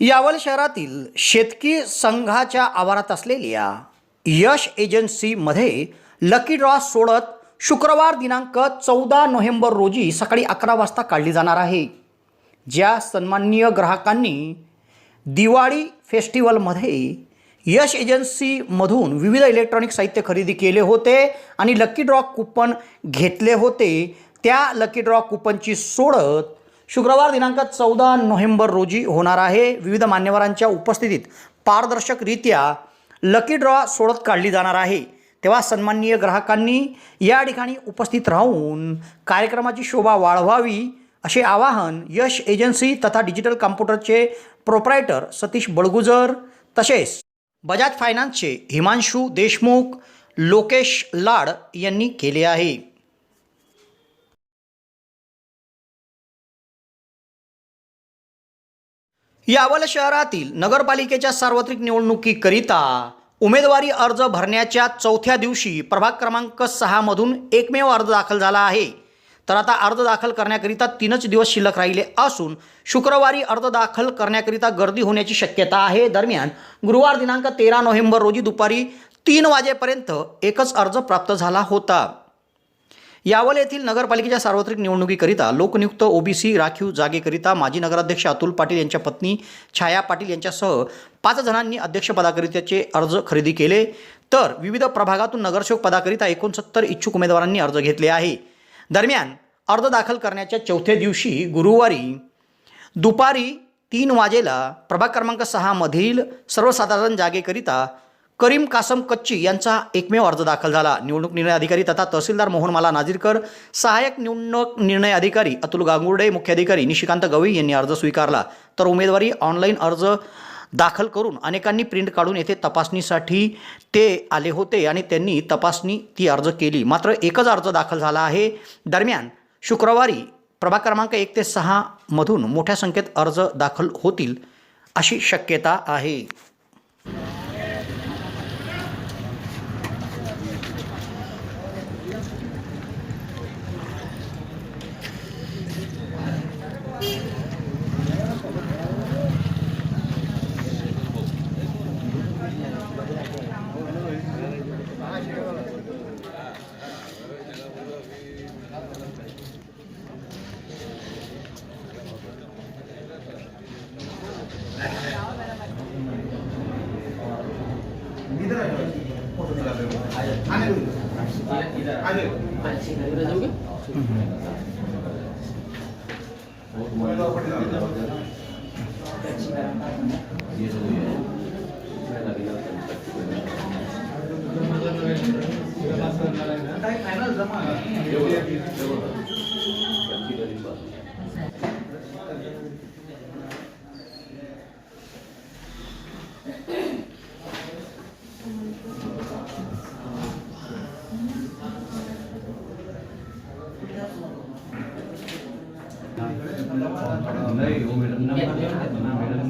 यावल शहरातील शेतकी संघाच्या आवारात असलेल्या यश एजन्सीमध्ये लकी ड्रॉ सोडत शुक्रवार दिनांक चौदा नोव्हेंबर रोजी सकाळी अकरा वाजता काढली जाणार आहे. ज्या सन्माननीय ग्राहकांनी दिवाळी फेस्टिवलमध्ये यश एजन्सीमधून विविध इलेक्ट्रॉनिक साहित्य खरेदी केले होते आणि लकी ड्रॉ कुपन घेतले होते. त्या लकी ड्रॉ कुपनची सोडत शुक्रवार दिनांक चौदा नोव्हेंबर रोजी होणार आहे. विविध मान्यवरांच्या उपस्थितीत पारदर्शकरित्या लकी ड्रॉ सोडत काढली जाणार आहे. तेव्हा सन्माननीय ग्राहकांनी या ठिकाणी उपस्थित राहून कार्यक्रमाची शोभा वाढवावी असे आवाहन यश एजन्सी तथा डिजिटल कॉम्प्युटरचे प्रोप्रायटर सतीश बळगुजर तसेच बजाज फायनान्सचे हिमांशू देशमुख लोकेश लाड यांनी केले आहे. यावल शहरातील नगरपालिकेच्या सार्वत्रिक निवडणुकीकरिता उमेदवारी अर्ज भरण्याच्या चौथ्या दिवशी प्रभाग क्रमांक सहामधून एकमेव अर्ज दाखल झाला आहे. तर आता अर्ज दाखल करण्याकरिता तीनच दिवस शिल्लक राहिले असून शुक्रवारी अर्ज दाखल करण्याकरिता गर्दी होण्याची शक्यता आहे. दरम्यान गुरुवार दिनांक तेरा नोव्हेंबर रोजी दुपारी तीन वाजेपर्यंत एकच अर्ज प्राप्त झाला होता. यावल येथील नगरपालिकेच्या सार्वत्रिक निवडणुकीकरिता लोकनियुक्त ओबीसी राखीव जागेकरिता माजी नगराध्यक्ष अतुल पाटील यांच्या पत्नी छाया पाटील यांच्यासह पाच जणांनी अध्यक्षपदाकरिताचे अर्ज खरेदी केले. तर विविध प्रभागातून नगरसेवक पदाकरिता एकोणसत्तर इच्छुक उमेदवारांनी अर्ज घेतले आहे. दरम्यान अर्ज दाखल करण्याच्या चौथ्या दिवशी गुरुवारी दुपारी तीन वाजेला प्रभाग क्रमांक सहामधील सर्वसाधारण जागेकरिता करीम कासम कच्ची यांचा एकमेव अर्ज दाखल झाला. निवडणूक निर्णय अधिकारी तथा तहसीलदार मोहनमाला नाजीरकर सहाय्यक निवडणूक निर्णय अधिकारी अतुल गांगुर्डे मुख्याधिकारी निशिकांत गवई यांनी अर्ज स्वीकारला. तर उमेदवारी ऑनलाईन अर्ज दाखल करून अनेकांनी प्रिंट काढून येथे तपासणीसाठी ते आले होते आणि त्यांनी तपासणी ती अर्ज केली. मात्र एकच अर्ज दाखल झाला आहे. दरम्यान शुक्रवारी प्रभाग क्रमांक एक ते सहामधून मोठ्या संख्येत अर्ज दाखल होतील अशी शक्यता आहे. फाइनल जमा नाही हो मॅडम मॅडम